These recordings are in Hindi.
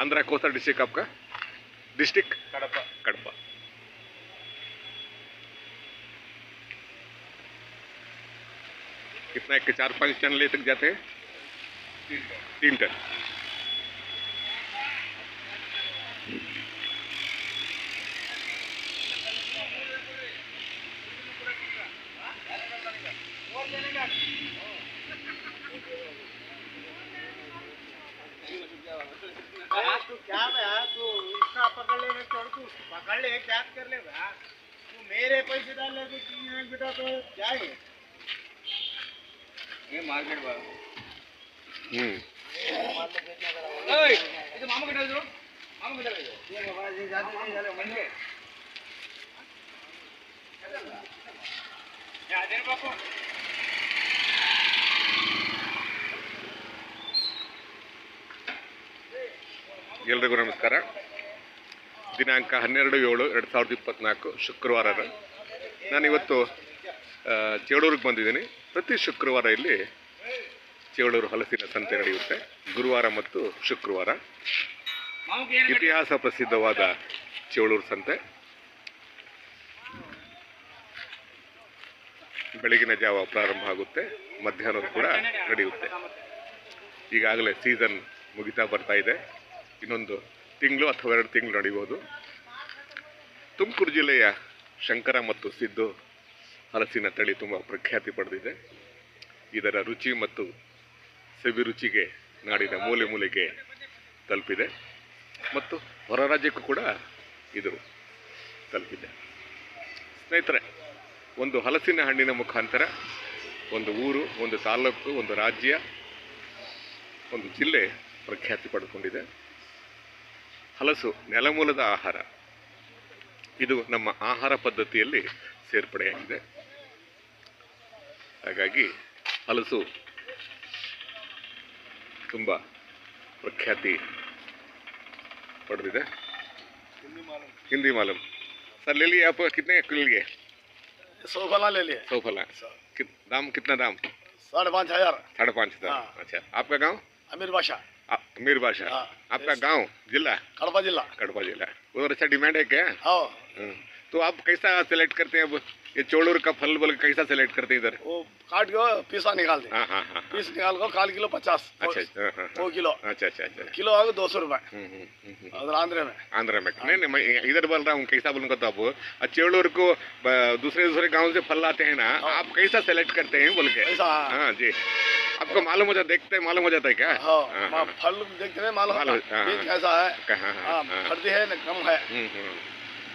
आंध्रा कौन सा डिस्ट्रिक्ट आपका? डिस्ट्रिक्ट? कड़पा। कड़पा। कितना एक चार पाँच टन ले तक जाते हैं? तीन टन तू क्या बा तू उसका पकड़ ले मैं छोड़ तू पकड़ ले क्या कर ले बा तू मेरे पैसे डाल ले तो तीन हजार बेटा तो जाए ये मार्केट बा हम्म ओए इधर मामा के डाल दो मामा के डाल दो ये बाबा जी जाते नहीं जाले मंडे या देर बापू ಎಲ್ರಿಗೂ ನಮಸ್ಕಾರ ದಿನಾಂಕ ಹನ್ನೆರಡು ಏಳು ಎರಡು ಸಾವಿರದ ಇಪ್ಪತ್ತ್ನಾಲ್ಕು ಶುಕ್ರವಾರ ನಾನಿವತ್ತು ಚೇಳೂರಿಗೆ ಬಂದಿದ್ದೀನಿ. ಪ್ರತಿ ಶುಕ್ರವಾರ ಇಲ್ಲಿ ಚೇಳೂರು ಹಲಸಿನ ಸಂತೆ ನಡೆಯುತ್ತೆ. ಗುರುವಾರ ಮತ್ತು ಶುಕ್ರವಾರ. ಇತಿಹಾಸ ಪ್ರಸಿದ್ಧವಾದ ಚೇಳೂರು ಸಂತೆ. ಬೆಳಗಿನ ಜಾವ ಪ್ರಾರಂಭ ಆಗುತ್ತೆ. ಮಧ್ಯಾಹ್ನದ ಕೂಡ ನಡೆಯುತ್ತೆ. ಈಗಾಗಲೇ ಸೀಸನ್ ಮುಗಿತಾ ಬರ್ತಾ ಇದೆ. ಇನ್ನೊಂದು ತಿಂಗಳು ಅಥವಾ ಎರಡು ತಿಂಗಳು ನಡೀಬೋದು. ತುಮಕೂರು ಜಿಲ್ಲೆಯ ಶಂಕರ ಮತ್ತು ಸಿದ್ದು ಹಲಸಿನ ತಳಿ ತುಂಬ ಪ್ರಖ್ಯಾತಿ ಪಡೆದಿದೆ. ಇದರ ರುಚಿ ಮತ್ತು ಸವಿ ರುಚಿಗೆ ನಾಡಿನ ಮೂಲೆ ಮೂಲೆಗೆ ತಲುಪಿದೆ. ಮತ್ತು ಹೊರ ರಾಜ್ಯಕ್ಕೂ ಕೂಡ ಇದು ತಲುಪಿದೆ. ಸ್ನೇಹಿತರೆ, ಒಂದು ಹಲಸಿನ ಹಣ್ಣಿನ ಮುಖಾಂತರ ಒಂದು ಊರು, ಒಂದು ತಾಲೂಕು, ಒಂದು ರಾಜ್ಯ, ಒಂದು ಜಿಲ್ಲೆ ಪ್ರಖ್ಯಾತಿ ಪಡ್ಕೊಂಡಿದೆ ಹಲಸು ನೆಲಮೂಲದ ಆಹಾರ ಇದು ನಮ್ಮ ಆಹಾರ ಪದ್ಧತಿಯಲ್ಲಿ ಸೇರ್ಪಡೆಯಾಗಿದೆ ಹಾಗಾಗಿ ಹಲಸು ತುಂಬ ಪ್ರಖ್ಯಾತಿ पड़ हिंदी मालूम सर ले लिए आप कितने के लिए सौ फला ले लिए सौ फला कित, दाम कितना दाम साढ़े पाँच हजार साढ़े पाँच हजार हाँ। अच्छा आपका गांव अमीर बादशाह अमीर बादशाह। आपका गाँव जिला कड़पा जिला कड़पा जिला उधर अच्छा डिमांड है क्या हाँ। तो आप कैसा सेलेक्ट करते हैं अब ये चोड़ूर का फल बोल के कैसा सेलेक्ट करते हैं इधर वो काट के पीसा निकाल दे हाँ हाँ हाँ पीस निकाल को काल किलो पचास अच्छा हाँ, किलो अच्छा अच्छा अच्छा किलो आगे दो सौ रुपए आंध्र में आंध्र में नहीं नहीं मैं इधर बोल रहा हूँ कैसा बोलूँगा तो आप चेड़ूर को दूसरे दूसरे गाँव से फल लाते हैं ना आप कैसा सेलेक्ट करते हैं बोल के। हाँ जी आपको मालूम हो जाता देखते हैं मालूम हो जाता है क्या? हाँ हाँ, हाँ। फल देखते हैं मालूम हाँ, है। हाँ। कैसा है? कहाँ हाँ हाँ हाँ है। न कम है। हम्म, हम्म।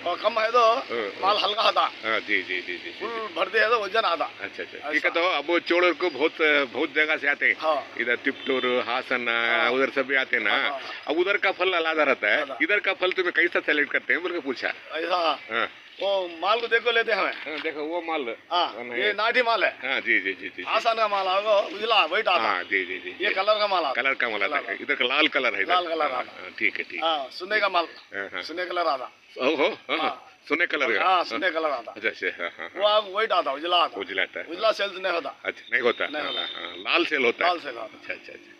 और कम है तो हाँ। माल हल्का आता हाँ जी जी जी जी फुल भरती है तो वज़न आता अच्छा अच्छा। ठीक है तो अब चोड़ूर को बहुत बहुत जगह से आते हैं। हाँ। इधर तिपटूर हासन हाँ। उधर सब भी आते हैं ना। हाँ। अब उधर का फल अलग रहता है। इधर का फल तुम्हें कैसा सेलेक्ट करते हैं? बोल के पूछा। ऐसा। हाँ। वो माल को देखो लेते हैं हमें। हाँ, देखो वो माल। हाँ ये नाटी माल है। हाँ जी जी जी जी। आसान का माल आगे उजला वाइट आता। हाँ जी जी जी ये कलर का माल आता। कलर का मला कलर। है इधर का लाल कलर है लाल कलर हाँ, आता। हाँ, ठीक है ठीक। हाँ सुने का माल। हाँ, हाँ। सुने कलर आता। ओ हो हाँ, हाँ हाँ। सुने कलर का हाँ सुने कलर आता। अच्छा अच्छा हाँ हाँ वो आगे वाइट आता उजला आता। उजला आता है। उजला सेल्स नहीं होता। अच्छा नहीं होता हाँ, होता। हाँ, हाँ, लाल सेल होता है। लाल सेल आता अच्छा अच्छा अच्छा।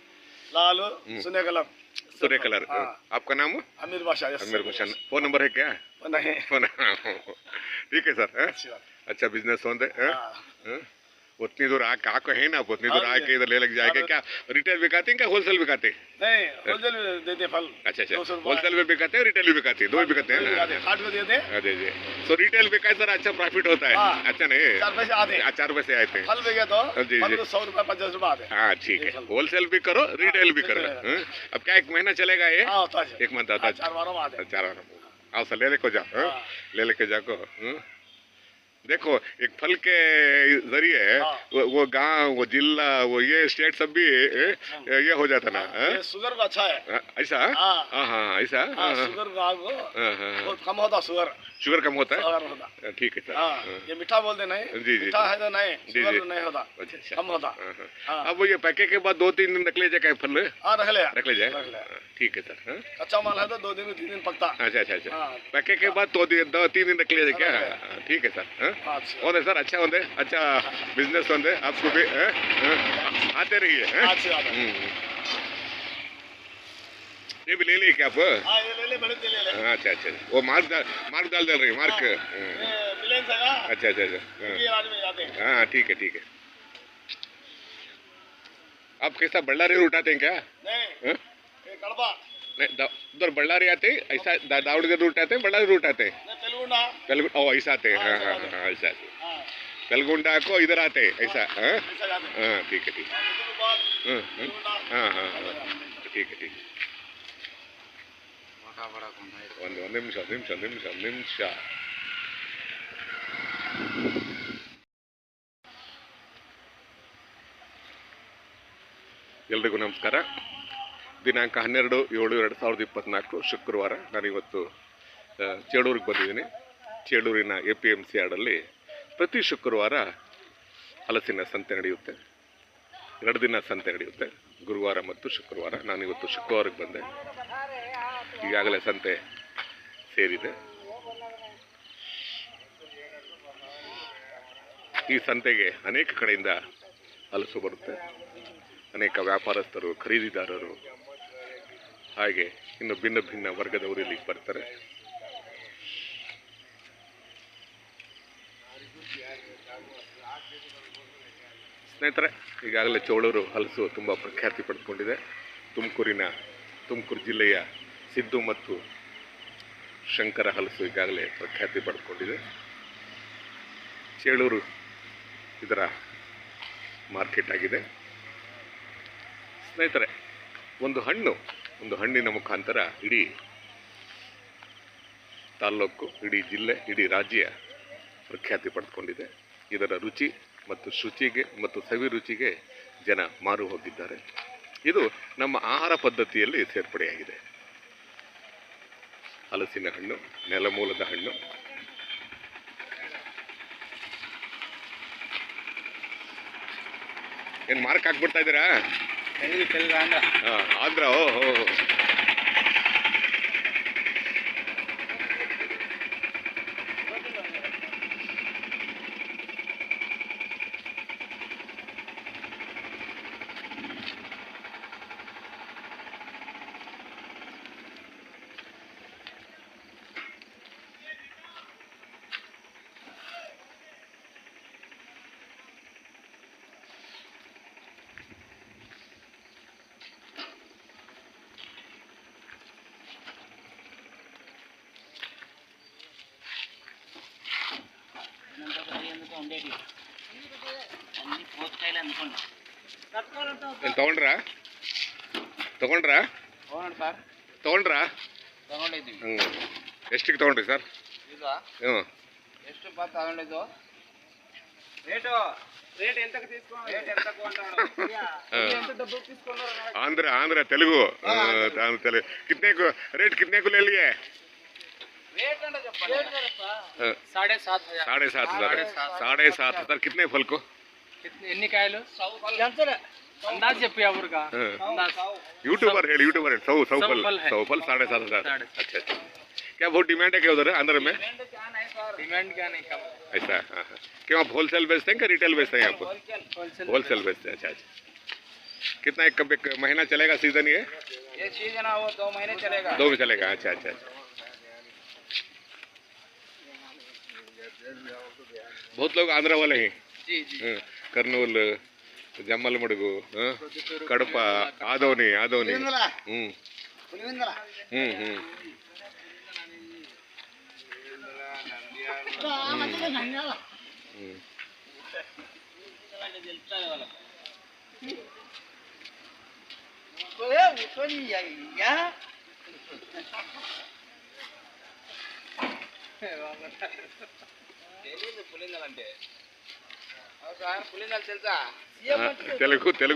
लाल सुने कलर। सूर्य कलर। हाँ। आपका नाम अमीर बादशाह यस अमीर भाषा। फ़ोन नंबर है क्या? नहीं। फ़ोन ठीक है सर? अच्छी बिज़नेस होते हाँ? उतनी दूर आके आको है ना उतनी दूर हाँ, आके इधर ले लग जाएगा हाँ, क्या रिटेल बिकाते हैं क्या होलसेल बिकाते हैं? नहीं होलसेल में देते फल। अच्छा अच्छा। दो सौ रुपये। होलसेल में बिकाते हैं रिटेल भी बिकाते हैं? दो ही बिकाते हैं? काट को देते अरे जी तो रिटेल बिका सर अच्छा प्रॉफिट होता है। हाँ। अच्छा नहीं? चार पैसे आते आ, चार पैसे आते हैं फल गए तो जी, जी। सौ रुपए पचास रुपए आते हाँ ठीक है। होलसेल भी करो रिटेल भी करो। हाँ? अब क्या एक महीना चलेगा ये? हाँ है। एक मंथ आता हाँ, है चार बारों में आते चार आओ सर ले लेको जाओ। हाँ? हाँ। ले लेके हाँ? देखो एक फल के ज़रिए हाँ। वो, वो गाँव वो जिला वो ये स्टेट सब भी ये हो जाता ना सुगर शुगर का अच्छा है। हाँ, ऐसा? हाँ। हाँ हाँ ऐसा? हाँ हाँ, हाँ, शुगर हाँ, हाँ, हाँ। बहुत कम होता शुगर शुगर कम होता है? होता हाँ, ठीक है सर। हाँ हाँ। ये मीठा बोलते नहीं जी, जी, मीठा जी। है तो नहीं शुगर। तो नहीं होता। अच्छा। अच्छा कम होता। हाँ, हाँ। हाँ। अब ये पैके के बाद दो तीन दिन रख ले जाए फल हाँ रख ले रख ले जाए हाँ, ठीक है सर। हाँ? कच्चा माल है तो दो दिन तीन दिन पकता। अच्छा अच्छा अच्छा। हाँ। पैके के बाद दो दिन दो तीन दिन रख ले जाए क्या। हाँ, ठीक है सर। हाँ? हाँ, अच्छा। होंगे सर अच्छा होंगे अच्छा बिज़नेस होंगे। आपको भी हाँ? हाँ? आते रहिए हाँ? अच्छी बात है हम्म। ये भी ले लिए क्या आप हाँ ले ले ले ले हाँ अच्छा अच्छा वो मार्क डाल मार्क डाल डाल रही मार्क अच्छा अच्छा अच्छा हाँ। हैं हाँ ठीक है ठीक है आप कैसा बल्लारी रूट आते हैं क्या नहीं उधर बल्लारी आते हैं ऐसा दा, दावड़गढ़ रूट आते हैं बल्लारी रूट आते हैं नहीं ओ ऐसा आते हैं हाँ हाँ हाँ ऐसा कलगुंडा को इधर आते हैं ऐसा हाँ हैं ठीक है ठीक है हाँ हाँ हाँ ठीक है ठीक है ಒಂದು ನಿಮಿಷ ನಿಮಿಷ ನಿಮಿಷ ನಿಮಿಷ. ಎಲ್ರಿಗೂ ನಮಸ್ಕಾರ. ದಿನಾಂಕ ಹನ್ನೆರಡು ಏಳು ಎರಡು ಸಾವಿರದ ಇಪ್ಪತ್ತ್ನಾಲ್ಕು ಶುಕ್ರವಾರ ನಾನಿವತ್ತು ಚೇಳೂರಿಗೆ ಬಂದಿದ್ದೀನಿ. ಚೇಳೂರಿನ ಎ ಪಿ ಎಂ ಸಿ ಆಡಲ್ಲಿ ಪ್ರತಿ ಶುಕ್ರವಾರ ಹಲಸಿನ ಸಂತೆ ನಡೆಯುತ್ತೆ. ಎರಡು ದಿನ ಸಂತೆ ನಡೆಯುತ್ತೆ. ಗುರುವಾರ ಮತ್ತು ಶುಕ್ರವಾರ ನಾನಿವತ್ತು ಶುಕ್ರವಾರಕ್ಕೆ ಬಂದೆ. ಈಗಾಗಲೇ ಸಂತೆ ಸೇರಿದೆ. ಈ ಸಂತೆಗೆ ಅನೇಕ ಕಡೆಯಿಂದ ಹಲಸು ಬರುತ್ತೆ. ಅನೇಕ ವ್ಯಾಪಾರಸ್ಥರು, ಖರೀದಿದಾರರು ಹಾಗೆ ಇನ್ನು ಭಿನ್ನ ಭಿನ್ನ ವರ್ಗದವರು ಇಲ್ಲಿಗೆ ಬರ್ತಾರೆ. ಸ್ನೇಹಿತರೆ, ಈಗಾಗಲೇ ಚೋಳೂರು ಹಲಸು ತುಂಬ ಪ್ರಖ್ಯಾತಿ ಪಡೆದುಕೊಂಡಿದೆ. ತುಮಕೂರಿನ ತುಮಕೂರು ಜಿಲ್ಲೆಯ ಸಿದ್ದು ಮತ್ತು ಶಂಕರ ಹಲಸು ಈಗಾಗಲೇ ಪ್ರಖ್ಯಾತಿ ಪಡೆದುಕೊಂಡಿದೆ. ಚೇಳೂರು ಇದರ ಮಾರ್ಕೆಟ್ ಆಗಿದೆ. ಸ್ನೇಹಿತರೆ, ಒಂದು ಹಣ್ಣು, ಒಂದು ಹಣ್ಣಿನ ಮುಖಾಂತರ ಇಡೀ ತಾಲ್ಲೂಕು, ಇಡೀ ಜಿಲ್ಲೆ, ಇಡೀ ರಾಜ್ಯ ಪ್ರಖ್ಯಾತಿ ಪಡೆದುಕೊಂಡಿದೆ. ಇದರ ರುಚಿ ಮತ್ತು ಶುಚಿಗೆ ಮತ್ತು ಸವಿ ರುಚಿಗೆ ಜನ ಮಾರು ಹೋಗಿದ್ದಾರೆ. ಇದು ನಮ್ಮ ಆಹಾರ ಪದ್ಧತಿಯಲ್ಲಿ ಸೇರ್ಪಡೆಯಾಗಿದೆ. ಹಲಸಿನ ಹಣ್ಣು ನೆಲಮೂಲದ ಹಣ್ಣು. ಏನು ಮಾರ್ಕ್ ಹಾಕ್ಬಿಡ್ತಾ ಇದ್ದೀರಾ? ಆದ್ರ? ಆಂಧ್ರ ಓ ಹೋ ತಗೊಂಡ್ರಾ? ತಗೊಂಡ್ರಾ? ತಗೊಂಡ್ರಾ? ಹ್ಞೂ ಎಷ್ಟಿಗೆ ತಗೊಂಡ್ರಿ ಸರ್? ಹ್ಞೂ ಎಷ್ಟು ಬಾ ತಗೊಂಡಿದ್ದು ರೇಟು ರೇಟ್ ಎಂತಕ್ಕೆ ತೀಸ್ಕೊ ರೇಟ್ ಎಂತಕ್ಕೆ ಆಂಧ್ರ ಆಂಧ್ರ ತೆಲುಗು. ತೆಲುಗು ಕಿತ್ನೆ ರೇಟ್ ಕಿತ್ನೆ ಕುಲ್ ಎಲ್ಲಿಗೆ? कितने को रेट कितने को ले लिए రేట్ అంటే చెప్పండి हाँ, సాడే సాత్ హజార్ साढ़े सात हजार साढ़े सात हजार कितने फल को ఎన్ని కాయలు అందాజ్ చెప్పి ఎవరుగా हाँ, అందాజ్ यूट्यूबर है यूट्यूबर है सौ सौ सौ फल फल है। सौ फल साढ़े सात हजार साढ़े अच्छा अच्छा क्या बहुत डिमांड है क्या उधर आंध्र में డిమాండ్ కానీ కమ్ ऐसा हाँ हाँ क्या आप होलसेल बेचते हैं क्या रिटेल बेचते हैं आप హోల్సేల్ होलसेल बेचते हैं अच्छा अच्छा कितना एक कब एक महीना चलेगा सीजन ये ये सीजन है वो दो महीने चलेगा दो में चलेगा अच्छा अच्छा अच्छा बहुत लोग आंध्र वाले हैं कर्नूल जम्मल मड़गु कड़पा आदवनी आदवनी Yeah. పులిందలు అంటే పులిందలు తెలుసా? తెలుగు తెలుగు.